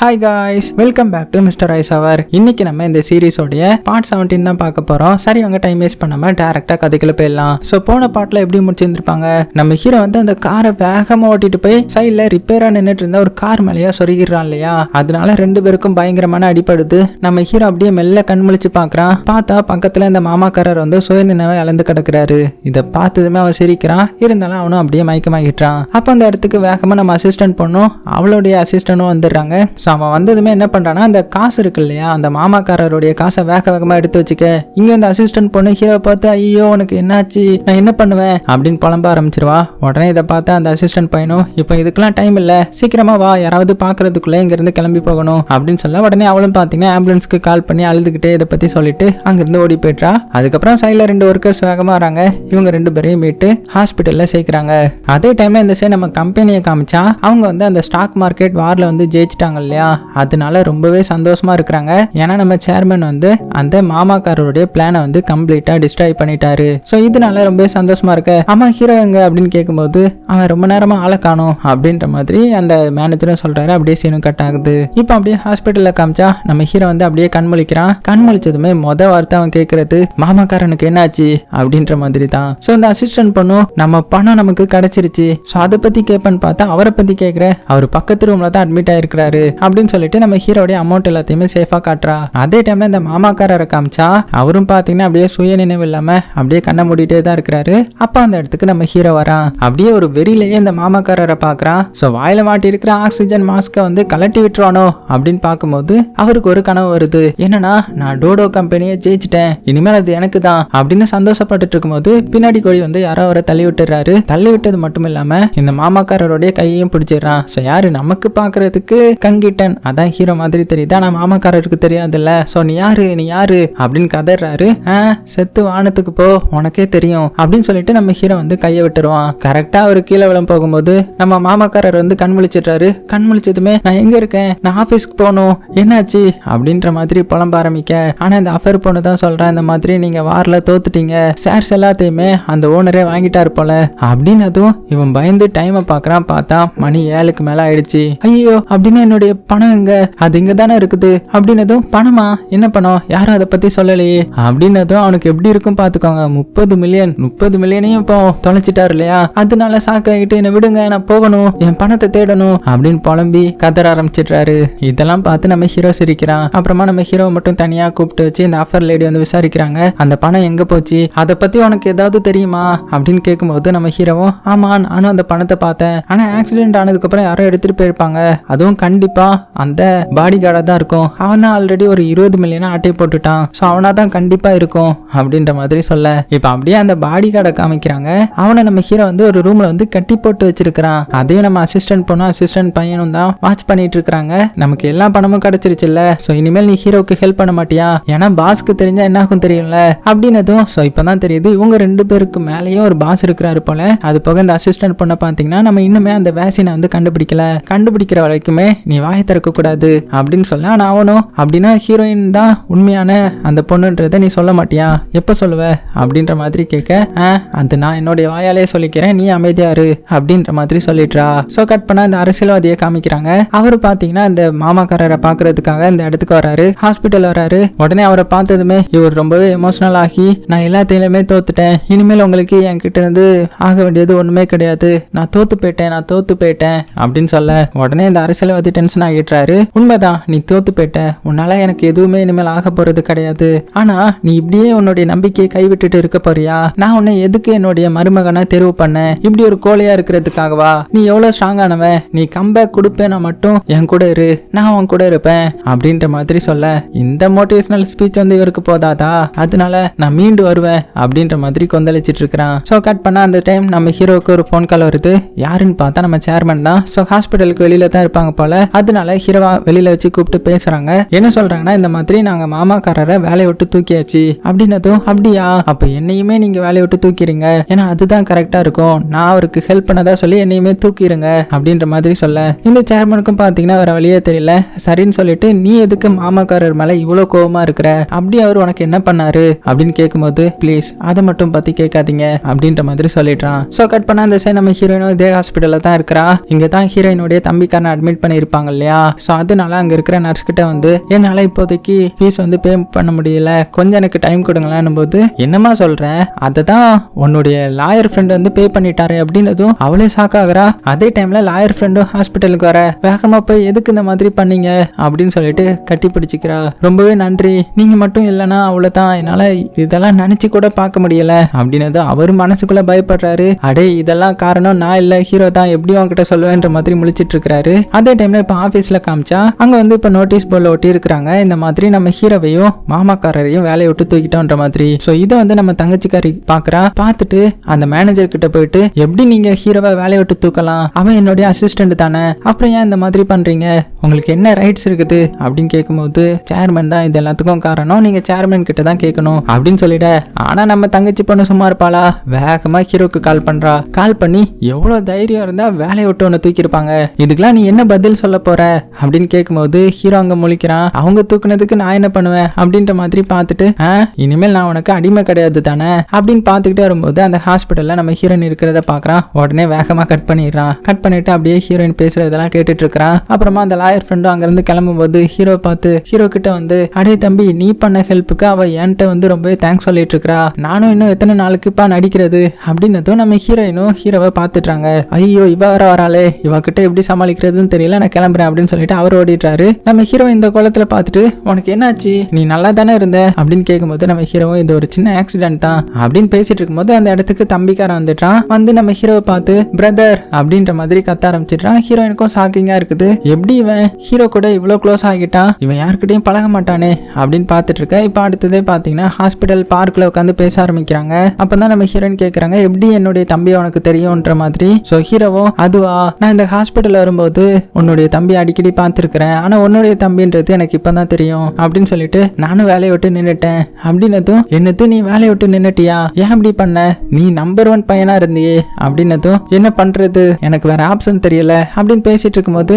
Hi guys welcome back to mister ice அவர் இன்னைக்கு நம்ம இந்த சீரீஸோடைய பார்ட் 17 தான் பார்க்க போறோம். சரி அவங்க டைம் வேஸ்ட் பண்ணாம டேரக்டா கதைக்குள்ள போயிடலாம். ஸோ போன பாட்டில் எப்படி முடிச்சிருந்திருப்பாங்க? நம்ம ஹீரோ வந்து அந்த காரை வேகமா ஓட்டிட்டு போய் சைட்ல ரிப்பேரா நின்றுட்டு இருந்த ஒரு கார் மேலேயா சொருகிறான் இல்லையா? அதனால ரெண்டு பேருக்கும் பயங்கரமான அடிப்படுது நம்ம ஹீரோ அப்படியே மெல்ல கண் முழிச்சு பார்க்குறான் பார்த்தா பக்கத்துல இந்த மாமாக்காரர் வந்து சுயநினைவை இழந்து கிடக்குறாரு. இதை பார்த்ததுமே அவன் சிரிக்கிறான். இருந்தாலும் அவனும் அப்படியே மயக்கமாகிட்டான் அப்போ அந்த இடத்துக்கு வேகமா நம்ம அசிஸ்டன்ட் பொண்ணும் அவளுடைய அசிஸ்டன்டும் வந்துடுறாங்க. அவன் வந்ததுமே என்ன பண்ணுறான்னா அந்த காசு இருக்கு இல்லையா? அந்த மாமாக்காரருடைய காசை வேக வேகமாக எடுத்து வச்சுக்க. இங்கே இந்த அசிஸ்டன்ட் பொண்ணு ஹீரோ பார்த்து ஐயோ உனக்கு என்னாச்சு? நான் என்ன பண்ணுவேன்? அப்படின்னு புலம்ப ஆரம்பிச்சிருவா. உடனே இதை பார்த்து அந்த அசிஸ்டன்ட் பையனும் இப்போ இதுக்கெல்லாம் டைம் இல்லை. சீக்கிரமா வா. யாராவது பார்க்கறதுக்குள்ளே இங்கேருந்து கிளம்பி போகணும். அப்படின்னு சொல்ல உடனே அவளும் பார்த்தீங்கன்னா ஆம்புலன்ஸ்க்கு கால் பண்ணி அழுதுகிட்டே இதை பற்றி சொல்லிட்டு அங்கேருந்து ஓடி போயிட்டா அதுக்கப்புறம் சைடில் ரெண்டு ஒர்க்கர்ஸ் வேகமாக வராங்க. இவங்க ரெண்டு பேரையும் மீட்டு ஹாஸ்பிட்டலில் சேர்க்குறாங்க. அதே டைமில் இந்த சைடு நம்ம கம்பெனியை காமிச்சா அவங்க வந்து அந்த ஸ்டாக் மார்க்கெட் வாரில் வந்து ஜெயிச்சிட்டாங்க இல்லையா? அதனால ரொம்பவே சந்தோஷமா இருக்கிறாங்க. ஏன்னா நம்ம சேர்மன் வந்து அந்த மாமாக்காரருடைய பிளானை வந்து கம்ப்ளீட்டா டிஸ்ட்ராய் பண்ணிட்டாரு. ஸோ இதனால ரொம்பவே சந்தோஷமா இருக்க. ஆமா ஹீரோ எங்க? அப்படின்னு கேட்கும்போது அவன் ரொம்ப நேரமா ஆளை காணும் அப்படின்ற மாதிரி அந்த மேனேஜரும் சொல்றாரு. அப்படியே சீனும் கட் ஆகுது. இப்போ அப்படியே ஹாஸ்பிட்டல்ல காமிச்சா நம்ம ஹீரோ வந்து அப்படியே கண்மொழிக்கிறான். கண்மொழிச்சதுமே கண் மொத வார்த்தை அவன் கேட்கறது மாமாக்காரனுக்கு என்னாச்சு? அப்படின்ற மாதிரி தான். ஸோ இந்த அசிஸ்டன்ட் பண்ணும் நம்ம பணம் நமக்கு கிடைச்சிருச்சு. ஸோ அதை பத்தி கேட்பேன்னு பார்த்தா அவரை பத்தி கேட்குற அவர் பக்கத்து ரூம்ல தான் அட்மிட் ஆயிருக்கிறாரு. அப்படின்னு சொல்லிட்டு நம்ம ஹீரோடைய அமௌண்ட் எல்லாத்தையுமே சேஃபா காட்டுறா. அதே டைம்ல இந்த மாமாக்காரரை காமிச்சா அவரும் பாத்தீங்கன்னா அப்படியே சுய நினைவு இல்லாம அப்படியே கண்ணை மூடிட்டே தான் இருக்கிறாரு. அப்ப அந்த இடத்துக்கு நம்ம ஹீரோ வரான். அப்படியே ஒரு வெறியிலேயே இந்த மாமாக்காரரை பாக்குறான் ஸோ வாயில மாட்டி இருக்கிற ஆக்சிஜன் மாஸ்க்கை வந்து கலட்டி விட்டுருவானோ அப்படின்னு பார்க்கும்போது அவருக்கு ஒரு கனவு வருது. என்னன்னா நான் டோடோ கம்பெனியை ஜெயிச்சிட்டேன். இனிமேல் அது எனக்கு தான் அப்படின்னு சந்தோஷப்பட்டுட்டு இருக்கும்போது பின்னாடி கோழி வந்து யாரோ அவரை தள்ளி விட்டுறாரு தள்ளி விட்டது மட்டும் இல்லாம இந்த மாமாக்காரருடைய கையையும் பிடிச்சிடுறான். ஸோ யாரு நமக்கு பார்க்கிறதுக்கு கங்கிட்டன் அதான் ஹீரோ மாதிரி தெரியுது. ஆனா மாமாக்காரருக்கு தெரியாதுல்ல. ஸோ நீ யாரு? நீ யாரு? அப்படின்னு கதறாரு. ஆ செத்து வானத்துக்கு போ. உனக்கே தெரியும். அப்படின்னு சொல்லிட்டு நம்ம ஹீரோ வந்து கையை விட்டுருவான். கரெக்டா அவர் கீழே விளம் போகும்போது நம்ம மாமாக்காரர் வந்து கண் முழிச்சிடுறாரு. கண் முழிச்சதுமே நான் எங்க இருக்கேன்? நான் ஆபீஸ்க்கு போகணும். என்னாச்சு? அப்படின்ற மாதிரி புலம்ப ஆரம்பிக்க. ஆனா இந்த அஃபர் பொண்ணு தான் சொல்றேன் இந்த மாதிரி நீங்க வாரில் தோத்துட்டீங்க. ஷேர்ஸ் எல்லாத்தையுமே அந்த ஓனரே வாங்கிட்டாரு போல. அப்படின்னதும் இவன் பயந்து டைமை பார்க்கறான். பார்த்தா மணி ஏழுக்கு மேலே ஆயிடுச்சு. ஐயோ! அப்படின்னு என்னுடைய பணம் எங்க? அது இங்க தானே இருக்குது. அப்படின்னதும் பணமா? என்ன பணம்? யாரும் அதை பத்தி சொல்லலையே. அப்படின்னதும் அவனுக்கு எப்படி இருக்கும் பாத்துக்கோங்க முப்பது மில்லியன் முப்பது மில்லியனையும் இப்போ தொலைச்சிட்டாரு இல்லையா? அதனால சாக்காகிட்டு என்னை விடுங்க நான் போகணும். என் பணத்தை தேடணும். அப்படின்னு புலம்பி கதற ஆரம்பிச்சிடுறாரு. இதெல்லாம் பார்த்து நம்ம ஹீரோ சிரிக்கிறான். அப்புறமா நம்ம ஹீரோ மட்டும் தனியா கூப்பிட்டு வச்சு இந்த ஆஃபர் லேடி வந்து விசாரிக்கிறாங்க. அந்த பணம் எங்க போச்சு? அதை பத்தி உனக்கு ஏதாவது தெரியுமா? அப்படின்னு கேட்கும்போது நம்ம ஹீரோவும் ஆமா நானும் அந்த பணத்தை பார்த்தேன். ஆனா ஆக்சிடென்ட் ஆனதுக்கு அப்புறம் யாரோ எடுத்துட்டு போயிருப்பாங்க. அதுவும் கண்டிப்பா அந்த பாடி கார்டா தான் இருக்கும். அவன் தான் ஆல்ரெடி ஒரு இருபது மில்லியனா ஆட்டையை போட்டுட்டான். ஸோ அவனா தான் கண்டிப்பா இருக்கும் அப்படின்ற மாதிரி சொல்ல. இப்போ அப்படியே அந்த பாடி கார்டை காமிக்கிறாங்க. அவனை நம்ம ஹீரோ வந்து ஒரு ரூம்ல வந்து கட்டி போட்டு வச்சிருக்கிறான். அதையும் நம்ம அசிஸ்டன்ட் போனோம் அசிஸ்டன்ட் பையனும் தான் வாட்ச் பண்ணிட்டு இருக்கிறாங்க. நமக்கு எல்லா பணமும் கிடைச்சிருச்சுல்ல ஸோ இனிமேல் நீ ஹீரோக்கு ஹெல்ப் பண்ண மாட்டியா? ஏன்னா பாஸ்க்கு தெரிஞ்சா என்ன ஆகும் தெரியும்ல? அப்படின்னதும் ஸோ இப்போதான் தெரியுது. இவங்க ரெண்டு பேருக்கு மேலேயும் ஒரு பாஸ் இருக்கிறாரு போல. அது போக இந்த அசிஸ்டன்ட் பொண்ணை பார்த்தீங்கன்னா நம்ம இன்னுமே அந்த வேக்சினை வந்து கண்டுபிடிக்கல. கண்டுபிடிக்கிற வரைக்குமே நீ வாய திறக்க கூடாது அப்படின்னு சொல்ல ஆனால் அவனும் அப்படின்னா ஹீரோயின் தான் உண்மையான அந்த பொண்ணுன்றதை நீ சொல்ல மாட்டியா? எப்போ சொல்லுவ? அப்படின்ற மாதிரி கேட்க "ஆ, அது நான் என்னுடைய வாயாலே சொல்லிக்கிறேன். நீ அமைதியாரு அப்படின்ற மாதிரி சொல்லிடுறா. ஸோ கட் பண்ண அந்த அரசியல்வாதியை காமிக்கிறாங்க. அவர் பார்த்தீங்கன்னா இந்த மாமாக்காரரை பார்க்கறதுக்காக இந்த இடத்துக்கு வராரு. ஹாஸ்பிட்டல் வராரு. உடனே அவரை பார்த்ததுமே இவர் ரொம்பவே எமோஷனல் ஆகி நான் எல்லாத்தையுமே தோத்துட்டேன். இனிமேல் உங்களுக்கு என்கிட்ட இருந்து ஆக வேண்டியது ஒன்றுமே கிடையாது. நான் தோத்து போயிட்டேன். நான் தோத்து போயிட்டேன். அப்படின்னு சொல்ல உடனே இந்த அரசியல்வாதி டென்ஷன் ஆகிடுறாரு உண்மைதான் நீ தோத்து போயிட்ட. உன்னால எனக்கு எதுவுமே இனிமேல் ஆக போறது கிடையாது. ஆனா நீ இப்படியே உன்னுடைய நம்பிக்கையை கைவிட்டுட்டு இருக்க போறியா? நான் உன்னை எதுக்கு என்னுடைய மருமகனை தெரிவு பண்ணேன்? இப்படி ஒரு கோழையா இருக்கிறதுக்காகவா? நீ எவ்வளவு ஸ்ட்ராங்கானவன் நீ கம்பேக் கொடுப்பேனா மட்டும்? என் கூட இரு. நான் உன் கூட இருப்பேன். அப்படின்ற மாதிரி சொல்ல இந்த மோட்டிவேஷனல் ஸ்பீச் வந்து இவருக்கு போதாதா? அதனால நான் மீண்டு வருவேன் அப்படின்ற மாதிரி கொந்தளிச்சிட்டு இருக்கிறான். ஸோ கட் பண்ண அந்த டைம் நம்ம ஹீரோவுக்கு ஒரு ஃபோன் கால் வருது. யாருன்னு பார்த்தா நம்ம சேர்மன் தான். ஸோ ஹாஸ்பிட்டலுக்கு வெளியில தான் இருப்பாங்க போல. அதனால ஹீரோவா வெளியில வச்சு கூப்பிட்டு பேசுறாங்க. என்ன சொல்றாங்கன்னா இந்த மாதிரி நாங்க மாமாக்காரரை வேலையை விட்டு தூக்கியாச்சு. அப்படின்னதும் அப்படியா? அப்ப என்னையுமே நீங்க வேலையை விட்டு தூக்கிறீங்க ஏன்னா அதுதான் கரெக்டா இருக்கும். நான் அவருக்கு ஹெல்ப் பண்ணதா சொல்லி என்னையுமே தூக்கிடுங்க. அப்படின்ற மாதிரி சொல்ல. இந்த சேர்மனுக்கும் பாத்தீங்கன்னா வேற வழியே தெரியல. சரின்னு சொல்லிட்டு நீ எதுக்கு மாமாக்காரர் மேல இவ்வளவு கோபமா இருக்கிற? அப்படி அவர் உனக்கு என்ன பண்ணாரு? அப்படின்னு கேட்கும்போது ப்ளீஸ் அதை மட்டும் பத்தி கேட்காதீங்க. அப்படின்ற மாதிரி சொல்லிடுறான். ஸோ கட் பண்ண அந்த சைடு நம்ம ஹீரோயினும் இதே ஹாஸ்பிட்டல்ல தான் இருக்கிறா. இங்க தான் ஹீரோயினுடைய தம்பிக்காரனை அட்மிட் பண்ணியிருப்பாங்க இல்லையா? இல்லையா? ஸோ அதனால அங்கே இருக்கிற நர்ஸ் கிட்ட வந்து என்னால் இப்போதைக்கு ஃபீஸ் வந்து பே பண்ண முடியல. கொஞ்சம் எனக்கு டைம் கொடுங்களேன் போது என்னம்மா சொல்கிறேன் அதை தான் உன்னுடைய லாயர் ஃப்ரெண்டு வந்து பே பண்ணிட்டாரு அப்படின்னதும் அவளே ஷாக் ஆகுறா? அதே டைமில் லாயர் ஃப்ரெண்டும் ஹாஸ்பிட்டலுக்கு வர. வேகமாக போய் எதுக்கு இந்த மாதிரி பண்ணீங்க? அப்படின்னு சொல்லிட்டு கட்டி பிடிச்சிக்கிறா. ரொம்பவே நன்றி. நீங்கள் மட்டும் இல்லைன்னா அவ்வளோதான் என்னால் இதெல்லாம் நினச்சி கூட பார்க்க முடியல. அப்படின்னதும் அவர் மனசுக்குள்ளே பயப்படுறாரு. அடே இதெல்லாம் காரணம் நான் இல்லை. ஹீரோ தான். எப்படி அவங்ககிட்ட சொல்லுவேன்ற மாதிரி முழிச்சிட்டு இருக்கிறாரு. அதே டைமில் இப்போ ஆஃபீஸில் காமிச்சா அங்கே வந்து இப்போ நோட்டீஸ் போர்டில் ஒட்டி இருக்கிறாங்க இந்த மாதிரி நம்ம ஹீரோவையும் மாமாக்காரரையும் வேலையை விட்டு தூக்கிட்டோன்ற மாதிரி. ஸோ இதை வந்து நம்ம தங்கச்சிக்காரி பார்க்குறா பார்த்துட்டு அந்த மேனேஜர் கிட்ட போயிட்டு எப்படி நீங்கள் ஹீரோவை வேலையை விட்டு தூக்கலாம்? அவன் என்னுடைய அசிஸ்டன்ட் தானே. அப்புறம் ஏன் இந்த மாதிரி பண்ணுறீங்க உங்களுக்கு என்ன ரைட்ஸ் இருக்குது? அப்படின்னு கேட்கும்போது சேர்மன் தான் இது எல்லாத்துக்கும் காரணம். நீங்கள் சேர்மன் கிட்ட தான் கேட்கணும் அப்படின்னு சொல்லிட ஆனால் நம்ம தங்கச்சி பொண்ணு சும்மா இருப்பாளா? வேகமாக ஹீரோக்கு கால் பண்ணுறா கால் பண்ணி எவ்வளோ தைரியம் இருந்தால் வேலையை விட்டு ஒன்று தூக்கியிருப்பாங்க. இதுக்கெல்லாம் நீ என்ன பதில் சொல்ல போகிற போற அப்படின்னு கேட்கும்போது ஹீரோ அங்க முழிக்கிறான். அவங்க தூக்குனதுக்கு நான் என்ன பண்ணுவேன்? அப்படின்ற மாதிரி பார்த்துட்டு இனிமேல் நான் உனக்கு அடிமை கிடையாது தானே? அப்படின்னு பார்த்துக்கிட்டே வரும்போது அந்த ஹாஸ்பிட்டல்ல நம்ம ஹீரோயின் இருக்கிறத பாக்குறான் உடனே வேகமா கட் பண்ணிடுறான். கட் பண்ணிட்டு அப்படியே ஹீரோயின் பேசுறதெல்லாம் கேட்டுட்டு இருக்கிறான். அப்புறமா அந்த லாயர் ஃப்ரெண்டும் அங்கிருந்து கிளம்பும்போது ஹீரோ பார்த்து ஹீரோ கிட்ட வந்து அடே தம்பி நீ பண்ண ஹெல்ப்புக்கு அவ என்கிட்ட வந்து ரொம்பவே தேங்க்ஸ் சொல்லிட்டு இருக்கா நானும் இன்னும் எத்தனை நாளுக்குப்பா நடிக்கிறது? அப்படின்னதும் நம்ம ஹீரோயினும் ஹீரோவை பார்த்துட்றாங்க. ஐயோ இவ வர வராளே. இவ கிட்ட எப்படி சமாளிக்கிறதுன்னு தெரியல. நான் கிளம்புறேன். அப்படின்னு சொல்லிட்டு அவர் ஓடிட்டாரு நம்ம ஹீரோ இந்த குளத்துல பார்த்துட்டு உனக்கு என்னாச்சு? நீ நல்லா தானே இருந்த? அப்படின்னு கேட்கும்போது நம்ம ஹீரோவும் இது ஒரு சின்ன ஆக்சிடென்ட் தான். அப்படின்னு பேசிட்டு இருக்கும்போது அந்த இடத்துக்கு தம்பிக்காரன் வந்துட்டான் வந்து நம்ம ஹீரோவை பார்த்து பிரதர் அப்படின்ற மாதிரி கத்த ஆரம்பிச்சிடுறான். ஹீரோயினுக்கும் ஷாக்கிங்கா இருக்குது. எப்படி இவன்? ஹீரோ கூட இவ்வளோ க்ளோஸ் ஆகிட்டான். இவன் யாருக்கிட்டையும் பழக மாட்டானே. அப்படின்னு பார்த்துட்டு இருக்க இப்போ அடுத்ததே பார்த்தீங்கன்னா ஹாஸ்பிட்டல் பார்க்கில் உட்காந்து பேச ஆரம்பிக்கிறாங்க. அப்பதான் நம்ம ஹீரோயின் கேட்குறாங்க எப்படி என்னுடைய தம்பி உனக்கு தெரியும்ன்ற மாதிரி? ஸோ ஹீரோவும் அதுவா? நான் இந்த ஹாஸ்பிட்டல் வரும்போது உன்னுடைய தம்பி அடிக்கடி பார்த்துருக்குறேன். ஆனால் உன்னுடைய தம்பின்றது எனக்கு இப்போ தான் தெரியும். அப்படின்னு சொல்லிட்டு நானும் வேலையை விட்டு நின்றுட்டேன் அப்படின்னதும் என்னது நீ வேலையை விட்டு நின்னுட்டியா? ஏன் அப்படி பண்ண? நீ நம்பர் ஒன் பையனா இருந்தியே? அப்படின்னதும் என்ன பண்றது? எனக்கு வேற ஆப்ஷன் தெரியல. அப்படின்னு பேசிட்டு இருக்கும்போது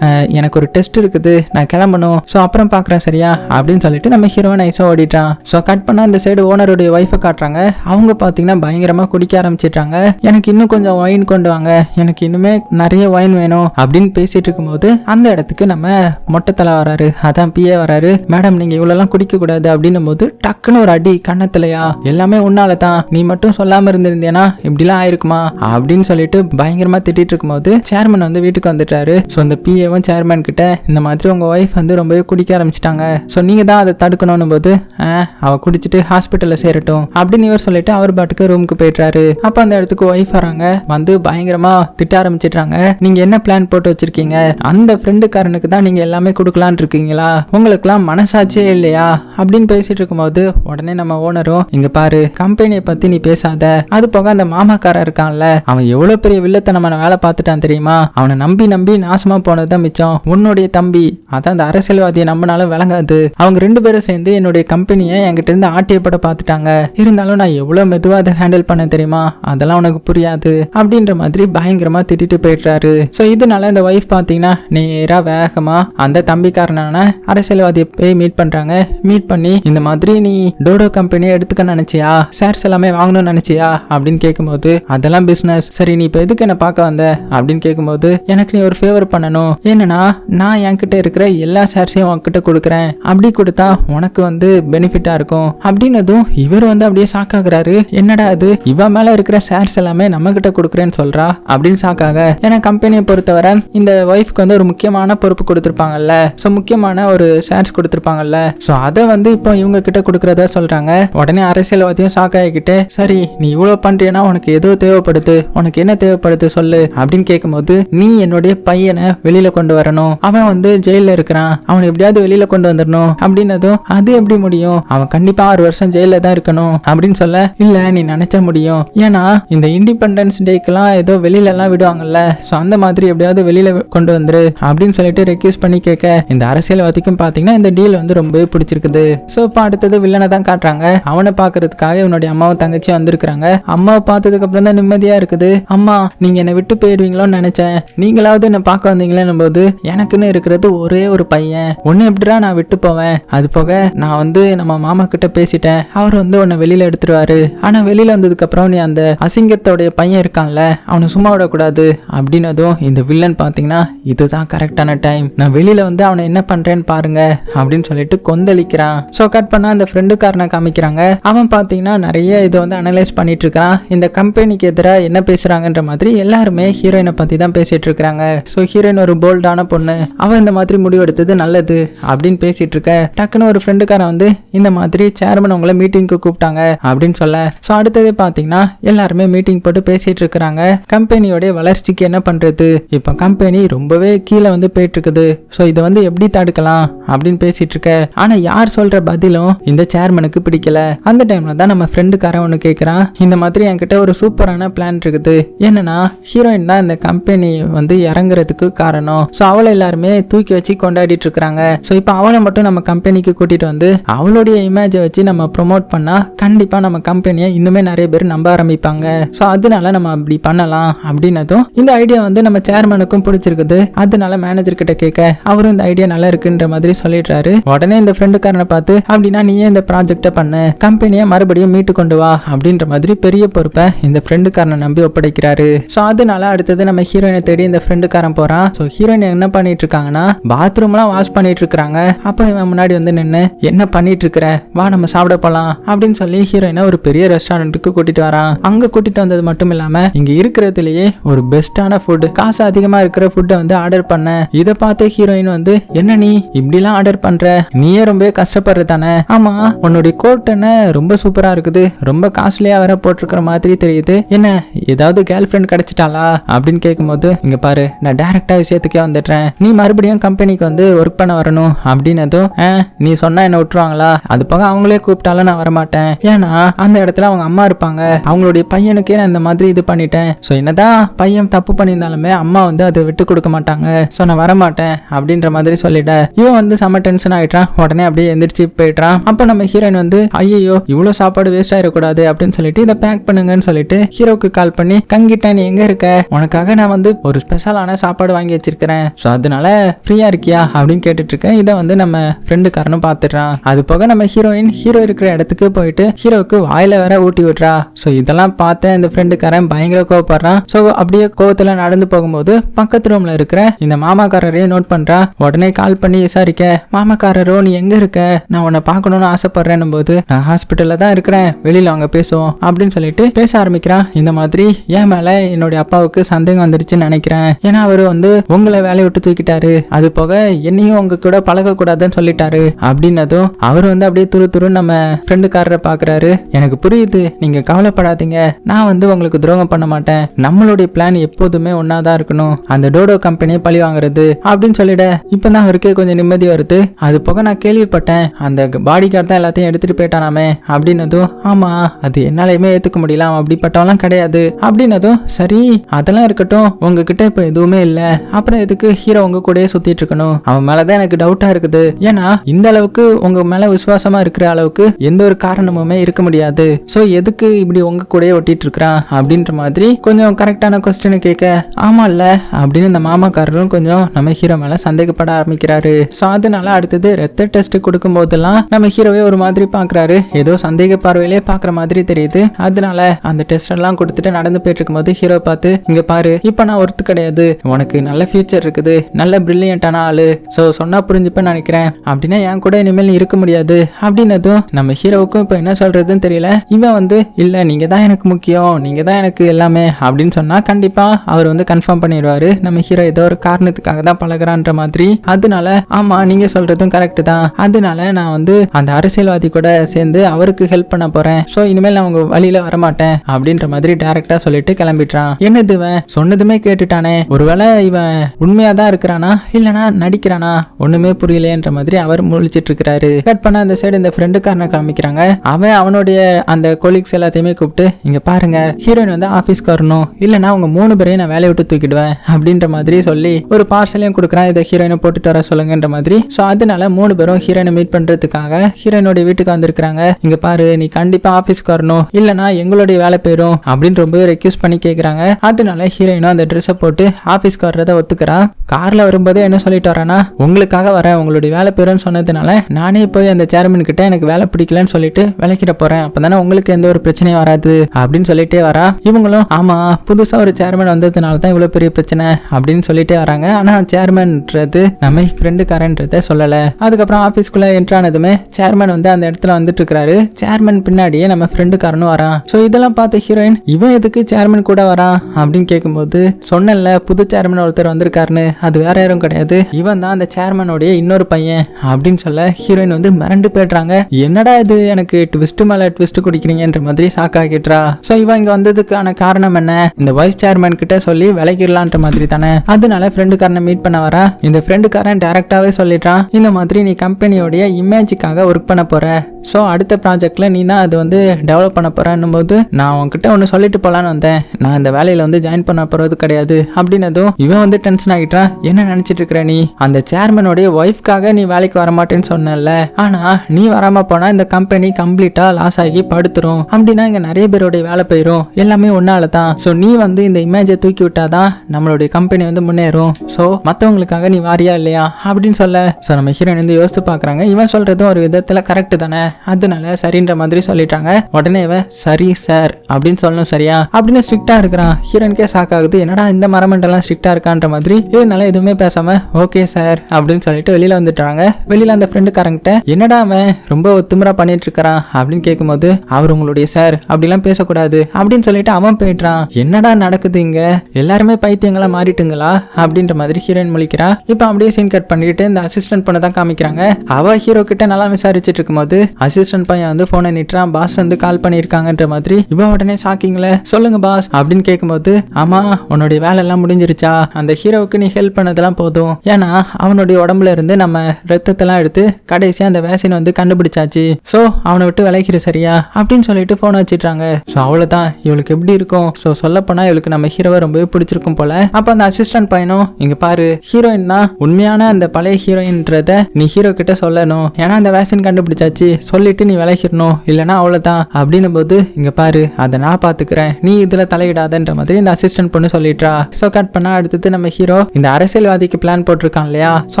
எனக்கு ஒரு டெஸ்ட் இருக்குது. நான் கிளம்பணும். ஸோ அப்புறம் பார்க்குறேன் சரியா? அப்படின்னு சொல்லிட்டு நம்ம ஹீரோ நைஸாக ஓடிட்டான் ஸோ கட் பண்ணால் அந்த சைடு ஓனருடைய ஒய்ஃபை காட்டுறாங்க. அவங்க பார்த்தீங்கன்னா பயங்கரமாக குடிக்க ஆரம்பிச்சிட்டாங்க எனக்கு இன்னும் கொஞ்சம் ஒயின் கொண்டு வாங்க. எனக்கு இன்னுமே நிறைய ஒயின் வேணும். அப்படின்னு பேசிட்டு இருக்கும்போது அந்த இடத்துக்கு நம்ம மொட்டை தலை வராரு அதான் பிஏ வராரு. மேடம் நீங்க இவ்வளோலாம் குடிக்க கூடாது அப்படின்னும் போது டக்குன்னு ஒரு அடி கண்ணத்துலயா எல்லாமே உன்னால தான். நீ மட்டும் சொல்லாம இருந்திருந்தேனா? இப்படிலாம் ஆயிருக்குமா? அப்படின்னு சொல்லிட்டு பயங்கரமா திட்டிட்டு இருக்கும்போது சேர்மன் வந்து வீட்டுக்கு வந்துட்டாரு. ஸோ அந்த பிஏவும் சேர்மன் கிட்ட இந்த மாதிரி உங்க ஒய்ஃப் வந்து ரொம்பவே குடிக்க ஆரம்பிச்சிட்டாங்க. ஸோ நீங்க தான் அதை தடுக்கணும் போது "ஆ, அவ குடிச்சிட்டு ஹாஸ்பிட்டல்ல சேரட்டும். அப்படின்னு இவர் சொல்லிட்டு அவர் பாட்டுக்கு ரூமுக்கு போயிட்டாரு அப்ப அந்த இடத்துக்கு ஒய்ஃப் வராங்க. வந்து பயங்கரமா திட்ட ஆரம்பிச்சிடுறாங்க. நீங்க என்ன பிளான் போட்டு வச்சிருக்கீங்க? அந்த ஃப்ரெண்டுக்காரனுக்கு தான் நீங்கள் எல்லாமே கொடுக்கலான் இருக்கீங்களா? உங்களுக்குலாம் மனசாட்சியே இல்லையா? அப்படின்னு பேசிட்டு இருக்கும்போது உடனே நம்ம ஓனரும் இங்க பாரு கம்பெனியை பத்தி நீ பேசாத. அது போக அந்த மாமாக்காரன் இருக்கான்ல அவன் எவ்வளவு பெரிய வில்லத்தனமான வேலை பார்த்துட்டான் தெரியுமா? அவனை நம்பி நம்பி நாசமா போனதுதான் மிச்சம். உன்னுடைய தம்பி. அதான் அந்த அரசியல்வாதியை நம்பினாலும் விளங்காது. அவங்க ரெண்டு பேரும் சேர்ந்து என்னுடைய கம்பெனியை என்கிட்ட இருந்து ஆட்டியப்பட பார்த்துட்டாங்க. இருந்தாலும் நான் எவ்வளவு மெதுவா அதை ஹேண்டில் பண்ண தெரியுமா? அதெல்லாம் உனக்கு புரியாது. அப்படின்ற மாதிரி பயங்கரமா திட்டிட்டு போயிடுறாரு. ஸோ இதனால இந்த ஒய்ஃப் பார்த்தீங்கன்னா நேரா வேகமா அந்த தம்பிக்காரனான அரசியல்வாதியை போய் மீட் பண்றாங்க. மீட் பண்ணி இந்த மாதிரி நீ டோடோ கம்பெனியை எடுத்துக்க நினைச்சியா? ஷேர்ஸ் எல்லாமே வாங்கணும்னு நினைச்சியா? அப்படின்னு கேட்கும்போது அதெல்லாம் பிசினஸ் சரி நீ இப்போ எதுக்கு என்ன பார்க்க வந்த? அப்படின்னு கேட்கும்போது எனக்கு நீ ஒரு ஃபேவர் பண்ணணும். என்னன்னா நான் என்கிட்ட இருக்கிற எல்லா ஷேர்ஸையும் உன்கிட்ட கொடுக்குறேன். அப்படி கொடுத்தா உனக்கு வந்து பெனிஃபிட்டா இருக்கும். அப்படின்னதும் இவர் வந்து அப்படியே ஷாக் ஆகுறாரு. என்னடா அது இவ மேல இருக்கிற ஷேர்ஸ் எல்லாமே நம்ம கிட்ட கொடுக்குறேன்னு சொல்றா? அப்படின்னு ஷாக் ஆக ஏன்னா கம்பெனியை பொறுத்தவரை இந்த ஒய்ஃப்க்கு வந்து ஒரு முக்கியமான பொறுப்பு கொடுத்துருப்பாங்கல்ல? ஸோ முக்கியமான ஒரு சான்ஸ் கொடுத்துருப்பாங்கல்ல? ஸோ அதை வந்து இப்போ இவங்க கிட்ட கொடுக்குறதா சொல்றாங்க. உடனே அரசியல்வாதியும் ஷாக் ஆகிக்கிட்டு சரி நீ இவ்வளோ பண்ணுறியனா உனக்கு எதோ தேவைப்படுது? உனக்கு என்ன தேவைப்படுது சொல்லு. அப்படின்னு கேட்கும்போது நீ என்னுடைய பையனை வெளியில கொண்டு வரணும். அவன் வந்து ஜெயிலில் இருக்கிறான். அவனை எப்படியாவது வெளியில கொண்டு வந்துடணும். அப்படின்னதும் அது எப்படி முடியும்? அவன் கண்டிப்பா ஆறு வருஷம் ஜெயிலில் தான் இருக்கணும். அப்படின்னு சொல்ல இல்லை நீ நினைச்ச முடியும். ஏன்னா இந்த இண்டிபெண்டன்ஸ் டேக்கெல்லாம் ஏதோ வெளியிலலாம் விடுவாங்கல்ல. ஸோ அந்த மாதிரி எப்படியாவது வெளியில கொண்டு வந்துரு. அப்படின்னு சொல்லிட்டு ரெக்யூஸ் பண்ணி கேட்க இந்த அரசியல்வாதிக்கும் பாத்தீங்கன்னா இந்த டீல் வந்து ரொம்பவே பிடிச்சிருக்குது. ஸோ இப்போ அடுத்தது வில்லனை தான் காட்டுறாங்க. அவனை பார்க்கறதுக்காக இவனுடைய அம்மாவும் தங்கச்சியும் வந்திருக்கிறாங்க. அம்மாவை பார்த்ததுக்கு அப்புறம் தான் நிம்மதியா இருக்குது. அம்மா நீங்க என்னை விட்டு போயிடுவீங்களோன்னு நினைச்சேன். நீங்களாவது என்னை பார்க்க வந்தீங்களேன்னு போது எனக்குன்னு இருக்கிறது ஒரே ஒரு பையன். ஒன்னு எப்படிடா நான் விட்டு போவேன்? அது போக நான் வந்து நம்ம மாமா கிட்ட பேசிட்டேன். அவர் வந்து உன்னை வெளியில எடுத்துருவாரு. ஆனா வெளியில வந்ததுக்கு அப்புறம் நீ அந்த அசிங்கத்தோடைய பையன் இருக்கான்ல அவனை சும்மா விடக்கூடாது. அப்படின்னதும் இந்த வில்லன் பாத்தீங்கன்னா இதுதான் கரெக்டா கரெக்டான டைம் நான் வெளியில வந்து அவனை என்ன பண்றேன்னு பாருங்க அப்படின்னு சொல்லிட்டு கொந்தளிக்கிறான். ஸோ கட் பண்ணா அந்த ஃப்ரெண்டுக்காரனை காமிக்கிறாங்க. அவன் பார்த்தீங்கன்னா நிறைய இதை வந்து அனலைஸ் பண்ணிட்டு இருக்கான். இந்த கம்பெனிக்கு எதிராக என்ன பேசுறாங்கன்ற மாதிரி எல்லாருமே ஹீரோயினை பத்தி தான் பேசிட்டு இருக்கிறாங்க. ஸோ ஹீரோயின் ஒரு போல்டான பொண்ணு. அவன் இந்த மாதிரி முடிவெடுத்தது நல்லது அப்படின்னு பேசிட்டு இருக்க. டக்குன்னு ஒரு ஃப்ரெண்டுக்காரன் வந்து இந்த மாதிரி சேர்மன் உங்களை மீட்டிங்க்கு கூப்பிட்டாங்க அப்படின்னு சொல்ல. ஸோ அடுத்தது பார்த்தீங்கன்னா எல்லாருமே மீட்டிங் போட்டு பேசிட்டு இருக்கிறாங்க. கம்பெனியோடைய வளர்ச்சிக்கு என்ன பண்றது? இப்போ கம்பெனி ரொம்பவே கீழே வந்து போயிட்டுருக்குது. ஸோ இதை வந்து எப்படி தடுக்கலாம் அப்படின்னு பேசிகிட்டு இருக்க ஆனால் யார் சொல்கிற பதிலும் இந்த சேர்மனுக்கு பிடிக்கல. அந்த டைமில் தான் நம்ம ஃப்ரெண்டுக்காரன் ஒன்று கேட்குறான் இந்த மாதிரி என்கிட்ட ஒரு சூப்பரான பிளான் இருக்குது. என்னன்னா ஹீரோயின் தான் இந்த கம்பெனி வந்து இறங்குறதுக்கு காரணம். ஸோ அவளை எல்லாருமே தூக்கி வச்சு கொண்டாடிட்டு இருக்கிறாங்க. ஸோ இப்போ அவளை மட்டும் நம்ம கம்பெனிக்கு கூட்டிட்டு வந்து அவளுடைய இமேஜை வச்சு நம்ம ப்ரொமோட் பண்ணால் கண்டிப்பாக நம்ம கம்பெனியை இன்னுமே நிறைய பேர் நம்ப ஆரம்பிப்பாங்க. ஸோ அதனால நம்ம அப்படி பண்ணலாம் அப்படின்னதும் இந்த ஐடியா வந்து நம்ம சேர்மனுக்கும் பிடிச்சிருக்குது. அதனால மேனேஜ் மேனேஜர் கிட்ட கேட்க அவரும் இந்த ஐடியா நல்லா இருக்குன்ற மாதிரி சொல்லிடுறாரு. உடனே இந்த ஃப்ரெண்டுக்காரனை பார்த்து அப்படின்னா நீயே இந்த ப்ராஜெக்டை பண்ண? கம்பெனியை மறுபடியும் மீட்டு கொண்டு வா அப்படின்ற மாதிரி பெரிய பொறுப்பை இந்த ஃப்ரெண்டுக்காரனை நம்பி ஒப்படைக்கிறாரு. ஸோ அதனால அடுத்தது நம்ம ஹீரோயினை தேடி இந்த ஃப்ரெண்டுக்காரன் போறான். ஸோ ஹீரோயின் என்ன பண்ணிட்டு இருக்காங்கன்னா பாத்ரூம்லாம் வாஷ் பண்ணிட்டு இருக்காங்க அப்போ இவன் முன்னாடி வந்து நின்று என்ன பண்ணிட்டு இருக்கிற? வா நம்ம சாப்பிட போலாம் அப்படின்னு சொல்லி ஹீரோயினை ஒரு பெரிய ரெஸ்டாரண்ட்டுக்கு கூட்டிட்டு வரான். அங்க கூட்டிட்டு வந்தது மட்டும் இல்லாம இங்க இருக்கிறதுலயே ஒரு பெஸ்டான ஃபுட் காசு அதிகமா இருக்கிற ஃபுட்டை வந்து ஆர்டர் பண்ண இதை பார்த்து ஹீரோயின் வந்து என்ன நீ? இப்படிலாம் ஆர்டர் பண்ற? நீயே ரொம்ப கஷ்டப்படுற தானே? ஆமா உன்னுடைய கோட் என்ன ரொம்ப சூப்பரா இருக்குது. ரொம்ப காஸ்ட்லியா வேற போட்டிருக்கிற மாதிரி தெரியுது. என்ன ஏதாவது கேர்ள் ஃப்ரெண்ட் கிடைச்சிட்டாளா? அப்படின்னு கேட்கும்போது இங்க பாரு நான் டைரக்டா விஷயத்துக்கே வந்துடுறேன். நீ மறுபடியும் கம்பெனிக்கு வந்து ஒர்க் பண்ண வரணும். அப்படின்னதும் "ஆ, நீ சொன்னா என்ன விட்டுருவாங்களா? அது போக அவங்களே கூப்பிட்டாலும் நான் வரமாட்டேன். ஏன்னா அந்த இடத்துல அவங்க அம்மா இருப்பாங்க. அவங்களுடைய பையனுக்கே நான் இந்த மாதிரி இது பண்ணிட்டேன். ஸோ என்னதான் பையன் தப்பு பண்ணியிருந்தாலுமே அம்மா வந்து அதை விட்டு கொடுக்க மாட்டாங்க. ஸோ நான் வரமாட்டேன் அப்படின்ற மாதிரி சொல்லிட்ட இவன் வந்து செம்ம டென்ஷன் ஆயிட்டான் உடனே அப்படியே எந்திரிச்சு போயிட்டான் அப்போ நம்ம ஹீரோயின் வந்து ஐயோ இவ்வளோ சாப்பாடு வேஸ்ட் ஆயிடக்கூடாது அப்படின்னு சொல்லிட்டு இதை பேக் பண்ணுங்கன்னு சொல்லிட்டு ஹீரோக்கு கால் பண்ணி கங்கிட்ட நீ எங்க இருக்க? உனக்காக நான் வந்து ஒரு ஸ்பெஷலான சாப்பாடு வாங்கி வச்சிருக்கிறேன். ஸோ அதனால ஃப்ரீயா இருக்கியா? அப்படின்னு கேட்டுட்டு இருக்கேன். இதை வந்து நம்ம ஃப்ரெண்டுக்காரனும் பார்த்துடுறான். அது போக நம்ம ஹீரோயின் ஹீரோ இருக்கிற இடத்துக்கு போயிட்டு ஹீரோவுக்கு வாயில வேற ஊட்டி விட்றா. ஸோ இதெல்லாம் பார்த்த இந்த ஃப்ரெண்டுக்காரன் பயங்கர கோவப்படுறான். ஸோ அப்படியே கோவத்தில் நடந்து போகும்போது பக்கத்து ரூம்ல இருக்கிற இந்த மாமா மாமாக்காரரே நோட் பண்றா. உடனே கால் பண்ணி விசாரிக்க மாமாக்காரரோ நீ எங்க இருக்க? நான் உன்னை பார்க்கணும்னு ஆசைப்படுறேன் போது நான் ஹாஸ்பிட்டல்ல தான் இருக்கிறேன். வெளியில அவங்க பேசுவோம். அப்படின்னு சொல்லிட்டு பேச ஆரம்பிக்கிறான் இந்த மாதிரி என் மேல என்னுடைய அப்பாவுக்கு சந்தேகம் வந்துருச்சுன்னு நினைக்கிறேன். ஏன்னா அவர் வந்து உங்களை வேலையை விட்டு தூக்கிட்டாரு. அது போக என்னையும் உங்க கூட பழக கூடாதுன்னு சொல்லிட்டாரு. அப்படின்னதும் அவர் வந்து அப்படியே துரு துரு நம்ம ஃப்ரெண்டுக்காரரை பாக்குறாரு எனக்கு புரியுது. நீங்க கவலைப்படாதீங்க. நான் வந்து உங்களுக்கு துரோகம் பண்ண மாட்டேன். நம்மளுடைய பிளான் எப்போதுமே ஒன்னாதான் இருக்கணும். அந்த டோடோ கம்பெனியை பழி வாங்குறது அப்படின்னு சொல்லிட. இப்பதான் அவருக்கு கொஞ்சம் நிம்மதி வருது. அது போக நான் கேள்விப்பட்டேன். அந்த பாடி கார்டு தான் எல்லாத்தையும் எடுத்துட்டு போயிட்டானாமே அப்படின்னதும் ஆமா அது என்னாலையுமே ஏத்துக்க முடியல. அவன் அப்படிப்பட்டவெல்லாம் கிடையாது. அப்படின்னதும் சரி அதெல்லாம் இருக்கட்டும். உங்ககிட்ட இப்ப எதுவுமே இல்ல. அப்புறம் எதுக்கு ஹீரோ உங்க கூடயே சுத்திட்டு இருக்கணும்? அவன் மேலதான் எனக்கு டவுட்டா இருக்குது. ஏன்னா இந்த அளவுக்கு உங்க மேல விசுவாசமா இருக்கிற அளவுக்கு எந்த ஒரு காரணமுமே இருக்க முடியாது. சோ எதுக்கு இப்படி உங்க கூடயே ஒட்டிட்டு இருக்கிறான்? அப்படின்ற மாதிரி கொஞ்சம் கரெக்டான கொஸ்டின் கேட்க ஆமா இல்ல அப்படின்னு இந்த மாமாக்காரரும் கொஞ்சம் நம்ம ஹீரோ மேல சந்தேகப்பட ஆரம்பிக்கிறாரு. ஸோ அதனால அடுத்தது ரத்த டெஸ்ட் கொடுக்கும் போதெல்லாம் நம்ம ஹீரோவே ஒரு மாதிரி பாக்குறாரு ஏதோ சந்தேக பார்வையிலே பாக்குற மாதிரி தெரியுது. அதனால அந்த டெஸ்ட் எல்லாம் கொடுத்துட்டு நடந்து போயிட்டு இருக்கும்போது ஹீரோ பார்த்து இங்க பாரு இப்போ நான் ஒருத்து கிடையாது. உனக்கு நல்ல ஃபியூச்சர் இருக்குது. நல்ல பிரில்லியண்டான ஆளு. ஸோ சொன்னா புரிஞ்சுப்பேன் நினைக்கிறேன். அப்படின்னா என் கூட இனிமேல் இருக்க முடியாது. அப்படின்னதும் நம்ம ஹீரோவுக்கும் இப்போ என்ன சொல்றதுன்னு தெரியல. இவன் வந்து இல்ல நீங்க தான் எனக்கு முக்கியம். நீங்க தான் எனக்கு எல்லாமே. அப்படின்னு சொன்னா கண்டிப்பா அவர் வந்து கன்ஃபார்ம் பண்ணிடுவாரு. நம்ம ஹீரோ ஏதோ ஒரு காரணத்துக்காக தான் பழகுறான்ற மாதிரி. அதனால ஆமா நீங்க சொல்றதும் கரெக்ட் தான். அதனால நான் வந்து அந்த அரசியல்வாதி கூட சேர்ந்து அவருக்கு ஹெல்ப் பண்ண போறேன். ஸோ இனிமேல் நான் உங்க வழியில வரமாட்டேன் அப்படின்ற மாதிரி டைரக்டா சொல்லிட்டு கிளம்பிட்டான் என்னது இவன்? சொன்னதுமே கேட்டுட்டானே. ஒருவேளை இவன் உண்மையா தான் இருக்கிறானா? இல்லனா நடிக்கிறானா? ஒண்ணுமே புரியலையன்ற மாதிரி அவர் முழிச்சிட்டு இருக்கிறாரு கட் பண்ண அந்த சைடு இந்த ஃப்ரெண்டுக்காரனை காமிக்கிறாங்க. அவன் அவனுடைய அந்த கொலீக்ஸ் எல்லாத்தையுமே கூப்பிட்டு இங்க பாருங்க ஹீரோயின் வந்து ஆபீஸ்க்கு வரணும். இல்லனா உங்க மூணு பேரையும் நான் வேலையை விட்டு தூக்கிடுவேன் அப்படின்ற மாதிரி சொல்லி ஒரு பார்சலையும் கொடுக்குறான். இதை ஹீரோயினை போட்டுட்டு வர சொல்லுங்கன்ற மாதிரி. ஸோ அதனால மூணு பேரும் ஹீரோயினை மீட் பண்ணுறதுக்காக ஹீரோயினுடைய வீட்டுக்கு வந்திருக்கிறாங்க. இங்க பாரு நீ கண்டிப்பா ஆபீஸ்க்கு வரணும். இல்லனா எங்களுடைய வேலை போயிடும் அப்படின்னு ரொம்ப ரெக்யூஸ் பண்ணி கேட்குறாங்க அதனால ஹீரோயினும் அந்த ட்ரெஸ்ஸை போட்டு ஆபீஸ்க்கு வர்றதை ஒத்துக்கிறா. கார்ல வரும்போதே என்ன சொல்லிட்டு வரேன்னா உங்களுக்காக வரேன். உங்களுடைய வேலை போயிடும்னு சொன்னதுனால நானே போய் அந்த சேர்மன் கிட்ட எனக்கு வேலை பிடிக்கலன்னு சொல்லிட்டு விளக்கிட போறேன். அப்பதானே உங்களுக்கு எந்த ஒரு பிரச்சனையும் வராது. அப்படின்னு சொல்லிட்டே வரா. இவங்களும் ஆமா புதுசா ஒரு சேர்மன் வந்ததுனால தான் இவ்வளவு பெரிய பிரச்சனை. அப்படின்னு சொல்லிட்டே வராங்க. ஆனா நான் சேர்மன்ன்றது நம்ம ஃப்ரெண்டுக்காரன்றத சொல்லல. அதுக்கப்புறம் ஆபீஸ்க்குள்ள என்ட்ரானதுமே சேர்மன் வந்து அந்த இடத்துல வந்துட்டு இருக்காரு சேர்மன் பின்னாடியே நம்ம ஃப்ரெண்டுக்காரனும் வரான். ஸோ இதெல்லாம் பார்த்த ஹீரோயின் இவன் எதுக்கு சேர்மன் கூட வரான்? அப்படின்னு கேட்கும்போது சொன்னல புது சேர்மன் ஒருத்தர் வந்திருக்காருன்னு. அது வேற யாரும் கிடையாது. இவன் தான் அந்த சேர்மனோடைய இன்னொரு பையன் அப்படின்னு சொல்ல ஹீரோயின் வந்து மிரண்டு போயிடுறாங்க. என்னடா இது எனக்கு ட்விஸ்ட் மேல ட்விஸ்ட் குடிக்கிறீங்கன்ற மாதிரி சாக்கா கேட்டுறா ஸோ இவன் இங்க வந்ததுக்கான காரணம் என்ன? இந்த வைஸ் சேர்மன் கிட்ட சொல்லி விலகிடலான்ற மாதிரி தானே. அதனால ஃப்ரெண்டுக்காரனை மீட் பண்ண வரா இந்த ஃப்ரெண்டுக்காரன் டேரக்டாவே சொல்லிட்டான் இந்த மாதிரி நீ கம்பெனியோடைய இமேஜுக்காக ஒர்க் பண்ண போற. ஸோ அடுத்த ப்ராஜெக்ட்ல நீ தான் அது வந்து டெவலப் பண்ண போறன்னும் போது நான் உன்கிட்ட ஒன்று சொல்லிட்டு போலான்னு வந்தேன். நான் இந்த வேலையில வந்து ஜாயின் பண்ண போறது கிடையாது. அப்படின்னதும் இவன் வந்து டென்ஷன் ஆகிட்டான் என்ன நினைச்சிட்டு இருக்கிற நீ? அந்த சேர்மனுடைய ஒய்ஃப்காக நீ வேலைக்கு வர மாட்டேன்னு சொன்னல ஆனா நீ வராம போனா இந்த கம்பெனி கம்ப்ளீட்டா லாஸ் ஆகி படுத்துரும். அப்படின்னா இங்க நிறைய பேருடைய வேலை போயிடும் எல்லாமே ஒன்னால தான் ஸோ நீ வந்து இந்த இமேஜை தூக்கி விட்டாதான் நம்மளுடைய கம்பெனி வந்து முன்னேறும். ஸோ மற்றவங்களுக்காக நீ வாரியா இல்லையா? அப்படின்னு சொல்ல. ஸோ நம்ம ஹீரோயின் வந்து யோசித்து பார்க்குறாங்க. இவன் சொல்றதும் ஒரு விதத்தில் கரெக்டு தானே. அதனால சரின்ற மாதிரி சொல்லிட்டாங்க. உடனே இவன் சரி சார் அப்படின்னு சொல்லணும் சரியா? அப்படின்னு ஸ்ட்ரிக்டாக இருக்கிறான். ஹீரோனுக்கே ஷாக் ஆகுது. என்னடா இந்த மரமண்டெல்லாம் ஸ்ட்ரிக்டாக இருக்கான்ற மாதிரி? இருந்தாலும் எதுவுமே பேசாம ஓகே சார் அப்படின்னு சொல்லிட்டு வெளியில வந்துட்டாங்க. வெளியில அந்த ஃப்ரெண்டுக்காரங்கிட்ட என்னடா அவன்? ரொம்ப திமிரா பண்ணிட்டு இருக்கிறான் அப்படின்னு கேட்கும்போது அவர் உங்களுடைய சார் அப்படிலாம் பேசக்கூடாது. அப்படின்னு சொல்லிட்டு அவன் போயிட்டான் என்னடா நடக்குது இங்க? எல்லாருமே பைத்தியங்களா மாறிட்டுங்களா? அப்படின்ற மாதிரி ஹீரோயின் முழிக்கிறா? இப்போ அப்படியே சீன் கட் பண்ணிட்டு இந்த அசிஸ்டன்ட் பண்ண தான் காமிக்கிறாங்க. அவ ஹீரோ கிட்ட நல்லா விசாரிச்சுட்டு இருக்கும்போது அசிஸ்டன்ட் பையன் வந்து போனை நிட்டுறான். பாஸ் வந்து கால் பண்ணியிருக்காங்கன்ற மாதிரி இவன் உடனே ஷாக்கிங்ல சொல்லுங்க பாஸ் அப்படின்னு கேட்கும்போது ஆமா உன்னுடைய வேலை எல்லாம் முடிஞ்சிருச்சா? அந்த ஹீரோவுக்கு நீ ஹெல்ப் பண்ணதெல்லாம் போதும். ஏன்னா அவனுடைய உடம்புல இருந்து நம்ம ரத்தத்தெல்லாம் எடுத்து கடைசியா அந்த வேக்சின் வந்து கண்டுபிடிச்சாச்சு. சோ அவனை விட்டு விளைக்கிற சரியா? அப்படின்னு சொல்லிட்டு போன் வச்சிட்டாங்க சோ அவ்வளவுதான். இவளுக்கு எப்படி இருக்கும்? சோ சொல்ல போனா இவளுக்கு நம்ம ஹீரோவை ரொம்பவே பிடிச்சிருக்கும் போல. அப்ப அந்த அசிஸ்டன்ட் பையனும் இங்க பாரு ஹீரோயின் தான் உண்மையான அந்த பழைய ஹீரோயின்றத நீ ஹீரோ கிட்ட சொல்லணும். ஏன்னா அந்த வேக்சின் கண்டுபிடிச்சாச்சு. சொல்லிட்டு நீ விளைக்கிடணும் இல்லைனா அவ்வளோதான் அப்படின்னும் போது இங்க பாரு அதை நான் பாத்துக்கிறேன். நீ இதுல தலையிடாதன்ற மாதிரி இந்த அசிஸ்டன்ட் பொண்ணு சொல்லிட்டா சோ கட் பண்ணா அடுத்தது நம்ம ஹீரோ இந்த அரசியல்வாதிக்கு பிளான் போட்டிருக்கான் இல்லையா? சோ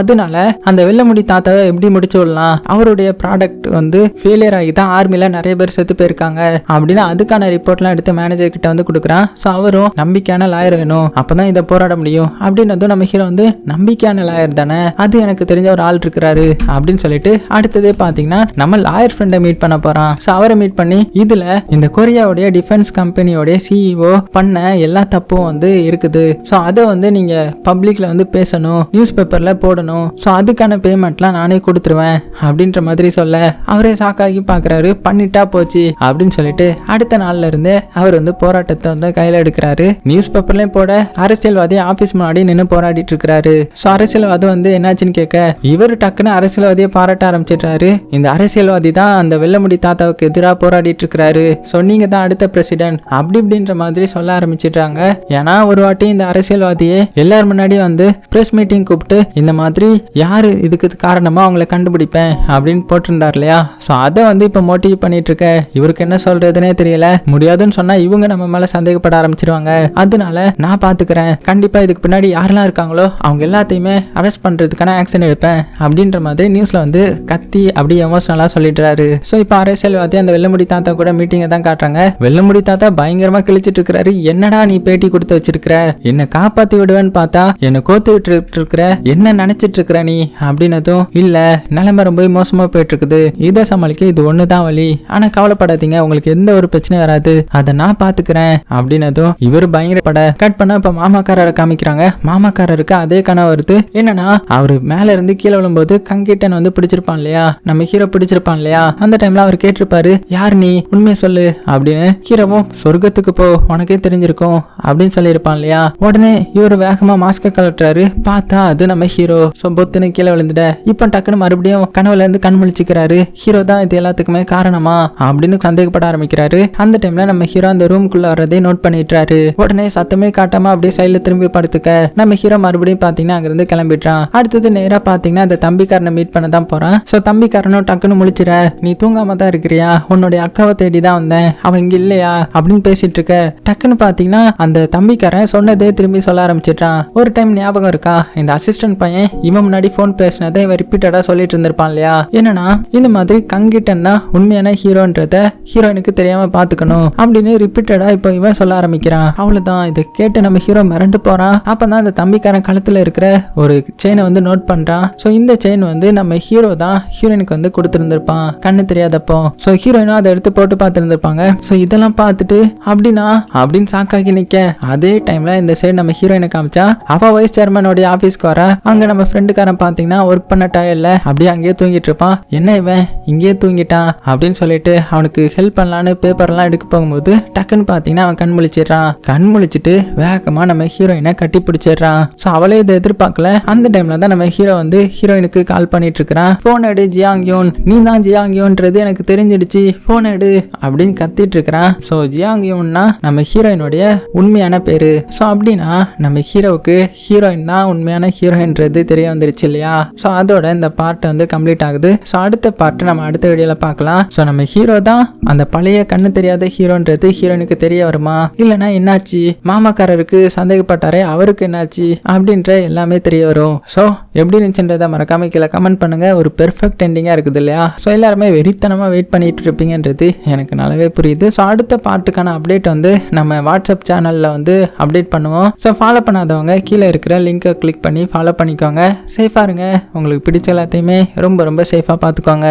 அதனால அந்த வெள்ளமுடி தாத்தாவை எப்படி முடிச்சு விடலாம்? அவருடைய ப்ராடக்ட் வந்து ஃபெயிலியர் ஆகி தான் ஆர்மியில் நிறைய பேர் செத்து போயிருக்காங்க. அப்படின்னு அதுக்கான ரிப்போர்ட்லாம் எடுத்து மேனேஜர் கிட்ட வந்து கொடுக்குறான். ஸோ அவரும் நம்பிக்கையான லாயர் வேணும். அப்பதான் இதை போராட முடியும். அப்படின்னதும் நம்ம ஹீரோ வந்து நம்பிக்கையான லாயர் தானே? அது எனக்கு தெரிஞ்ச ஒரு ஆள் இருக்கிறாரு அப்படின்னு சொல்லிட்டு அடுத்ததே பாத்தீங்கன்னா நம்ம லாயர் ஃப்ரெண்டை மீட் பண்ண போறான். ஸோ அவரை மீட் பண்ணி இதுல இந்த கொரியாவுடைய டிஃபென்ஸ் கம்பெனியோடைய சிஇஓ பண்ண எல்லா தப்பும் வந்து இருக்குது. ஸோ அதை வந்து நீங்க பப்ளிக்ல வந்து பேசணும் நியூஸ் பேப்பர்ல போடணும். ஸோ அதுக்கான பேமெண்ட்லாம் நானே கொடுத்துருவேன் அப்படின்ற மாதிரி சொல்ல அவரே சாக்காகி பார்க்குறாரு பண்ணிட்டா போச்சு அப்படின்னு சொல்லிட்டு அடுத்த நாள்ல இருந்து அவர் வந்து போராட்டத்தை வந்து கையில் எடுக்கிறாரு. நியூஸ் பேப்பர்லயும் போட அரசியல்வாதி ஆஃபீஸ் முன்னாடி நின்று போராடிட்டு இருக்கிறாரு ஸோ அரசியல்வாதி வந்து என்னாச்சுன்னு கேட்க இவர் டக்குன்னு அரசியல்வாதியை பாராட்ட ஆரம்பிச்சிடுறாரு. இந்த அரசியல்வாதி தான் அந்த வெள்ளமுடி தாத்தாவுக்கு எதிராக போராடிட்டு இருக்கிறாரு ஸோ நீங்க தான் அடுத்த பிரசிடென்ட் அப்படி இப்படின்ற மாதிரி சொல்ல ஆரம்பிச்சிடுறாங்க. ஏன்னா ஒரு வாட்டி இந்த அரசியல்வாதியே எல்லார் முன்னாடியும் வந்து பிரஸ் மீட்டிங் கூப்பிட்டு இந்த மாதிரி யாரு இதுக்கு காரணமா அவங்கள கண்டுபிடிப்பேன் அப்படின்னு போட்டிருந்தார் இல்லையா? ஸோ அதை வந்து இப்போ மோட்டிவ் பண்ணிட்டு இருக்க இவருக்கு என்ன சொல்றதுனே தெரியல. முடியாதுன்னு சொன்னா இவங்க நம்ம மேல சந்தேகப்பட ஆரம்பிச்சிருவாங்க. அதனால நான் பாத்துக்கிறேன். கண்டிப்பா இதுக்கு பின்னாடி யாரெல்லாம் இருக்காங்களோ அவங்க எல்லாத்தையுமே அரெஸ்ட் பண்றதுக்கான ஆக்ஷன் எடுப்பேன். அப்படின்ற மாதிரி நியூஸ்ல வந்து கத்தி அப்படி எமோஷனலாக சொல்லிடுறாரு. ஸோ இப்போ அரசியல்வாதி அந்த வெள்ளமுடி தாத்தா கூட மீட்டிங்கை தான் காட்டுறாங்க. வெள்ளமுடி தாத்தா பயங்கரமா கிழிச்சிட்டு இருக்கிறாரு என்னடா நீ பேட்டி கொடுத்து வச்சிருக்கிற? என்ன காப்பாற்றி விடுவேன்னு பார்த்தா என்ன கோத்து விட்டு இருக்கிற என்ன நினைச்சிட்டு இருக்கிற நீ? அப்படின்னதும் இல்லை நிலைமை ரொம்ப மோசமா போயிட்டு இருக்குது இதை சமாளிக்க இது தான் வழி. ஆனா கவலைப்படாதீங்க. உங்களுக்கு எந்த ஒரு பிரச்சனையும் வராது. அதை நான் பார்த்துக்கிறேன். அப்படின்னதும் இவர் பயங்கரப்பட கட் பண்ண இப்ப மாமாக்காரரை காமிக்கிறாங்க. மாமாக்காரருக்கு அதே கனவு வருது. என்னன்னா அவரு மேல இருந்து கீழே விழும்போது கங்கிட்டன் வந்து பிடிச்சிருப்பான் இல்லையா? நம்ம ஹீரோ பிடிச்சிருப்பான் இல்லையா? அந்த டைம்ல அவர் கேட்டிருப்பாரு யார் நீ? உண்மையை சொல்லு. அப்படின்னு ஹீரோவும் சொர்க்கத்துக்கு போ உனக்கே தெரிஞ்சிருக்கும். அப்படின்னு சொல்லியிருப்பான் இல்லையா? உடனே இவர் வேகமா மாஸ்க கலட்டுறாரு பார்த்தா அது நம்ம ஹீரோ. ஸோ பொத்துன்னு கீழே விழுந்துட்ட. இப்போ டக்குன்னு மறுபடியும் கனவுல இருந்து கண் முழிச்சுக்கிறாரு. ஹீரோ தான் இது எல்லாத்துக்குமே காரணமா? அப்படின்னு சந்தேகப்பட ஆரம்பிக்கிறாரு. அந்த டைம்ல நம்ம ஹீரோ அந்த ரூம்குள்ள வர்றதை நோட் பண்ணிட்டுறாரு. உடனே சத்தமே காட்டாம அப்படியே சைடுல திரும்பி படுத்துக்க. நம்ம ஹீரோ மறுபடியும் பாத்தீங்கன்னா அங்கிருந்து கிளம்பிடுறான். அடுத்தது நேரா பாத்தீங்கன்னா அந்த தம்பிக்காரனை மீட் பண்ண தான் போறான். ஸோ தம்பிக்காரனும் டக்குன்னு முழிச்சிட நீ தூங்காம தான் இருக்கிறியா? உன்னுடைய அக்காவை தேடி தான் வந்தேன். அவன் இங்க இல்லையா? அப்படின்னு பேசிட்டு இருக்க. டக்குன்னு பாத்தீங்கன்னா அந்த தம்பிக்காரன் சொன்னதே திரும்பி சொல்ல ஆரம்பிச்சிட்டான் ஒரு டைம் ஞாபகம் இருக்கா? இந்த அசிஸ்டன்ட் பையன் இவன் முன்னாடி ஃபோன் பேசினதை இவன் ரிப்பீட்டடா சொல்லிட்டு இருந்திருப்பான் இல்லையா? என்னன்னா இந்த மாதிரி கங்கிட்டன் தான் உண்மையான ஹீரோன்றத ஹீரோயினுக்கு தெரியாம பாத்துக்கணும். அப்படின்னு ரிப்பீட்டடா இப்போ இவன் சொல்ல ஆரம்பிக்கிறான். அவ்வளவுதான். இதை கேட்டு நம்ம ஹீரோ மிரண்டு போறான். அப்பதான் அந்த தம்பிக்கார ஃப்ரெண்டுக்காரன் கழுத்தில் இருக்கிற ஒரு செயினை வந்து நோட் பண்ணுறான் ஸோ இந்த செயின் வந்து நம்ம ஹீரோ தான் ஹீரோயினுக்கு வந்து கொடுத்துருந்துருப்பான். கண்ணு தெரியாதப்போ. ஸோ ஹீரோயினும் அதை எடுத்து போட்டு பார்த்துருந்துருப்பாங்க. ஸோ இதெல்லாம் பார்த்துட்டு அப்படின்னா? அப்படின்னு சாக்காக்கி நிற்க அதே டைமில் இந்த சைடு நம்ம ஹீரோயினை காமிச்சா அவள் வைஸ் சேர்மனோடைய ஆஃபீஸ்க்கு வர. அங்கே நம்ம ஃப்ரெண்டுக்காரன் பார்த்தீங்கன்னா ஒர்க் பண்ண டயர்ல அப்படியே அங்கேயே தூங்கிட்டு இருப்பான். என்ன இவன்? இங்கேயே தூங்கிட்டான். அப்படின்னு சொல்லிட்டு அவனுக்கு ஹெல்ப் பண்ணலான்னு பேப்பர்லாம் எடுக்க போகும்போது டக்குன்னு பார்த்தீங்கன்னா அவன் கண் முழிச்சிடுறான். கண் முழிச்சிட்டு வேகமாக நம்ம ஹீரோயினை கட்டி பிடிச்சிடுறான். ஸோ அவளே இதை எதிர்பார்க்கல. அந்த டைம்ல தான் நம்ம ஹீரோ வந்து ஹீரோயினுக்கு கால் பண்ணிட்டு இருக்கிறான் ஃபோன் எடு ஜியாங்யோன். நீ தான் ஜியாங்யோன்றது எனக்கு தெரிஞ்சிடுச்சு. ஃபோன் எடு அப்படின்னு கத்திட்டு இருக்கிறான் ஸோ ஜியாங்யோன்னா நம்ம ஹீரோயினுடைய உண்மையான பேரு. ஸோ அப்படின்னா நம்ம ஹீரோவுக்கு ஹீரோயின் தான் உண்மையான ஹீரோயின்றது தெரிய வந்துருச்சு இல்லையா? ஸோ அதோட இந்த பார்ட் வந்து கம்ப்ளீட் ஆகுது. ஸோ அடுத்த பார்ட் நம்ம அடுத்த வீடியோல பார்க்கலாம். ஸோ நம்ம ஹீரோ தான் அந்த பழைய கண்ணு தெரியாத ஹீரோன்றது ஹீரோயினுக்கு தெரிய வருமா? இல்லைன்னா என்னாச்சு? மாமாக்காரருக்கு சந்தேகப்பட்டாரே அவருக்கு என்னாச்சு? அப்படின்ற எல்லாமே தெரிய வரும். ஸோ எப்படி இருந்துச்சுன்றதை மறக்காம கீழே கமெண்ட் பண்ணுங்க. ஒரு பெர்ஃபெக்ட் எண்டிங்காக இருக்குது இல்லையா? ஸோ எல்லாருமே வெறித்தனமாக வெயிட் பண்ணிட்டு இருப்பீங்கன்றது எனக்கு நல்லாவே புரியுது. ஸோ அடுத்த பாட்டுக்கான அப்டேட் வந்து நம்ம வாட்ஸ்அப் சேனலில் வந்து அப்டேட் பண்ணுவோம். ஸோ ஃபாலோ பண்ணாதவங்க கீழே இருக்கிற லிங்கை கிளிக் பண்ணி ஃபாலோ பண்ணிக்கோங்க. சேஃபாக இருங்க. உங்களுக்கு பிடிச்ச எல்லாத்தையுமே ரொம்ப ரொம்ப சேஃபாக பார்த்துக்கோங்க.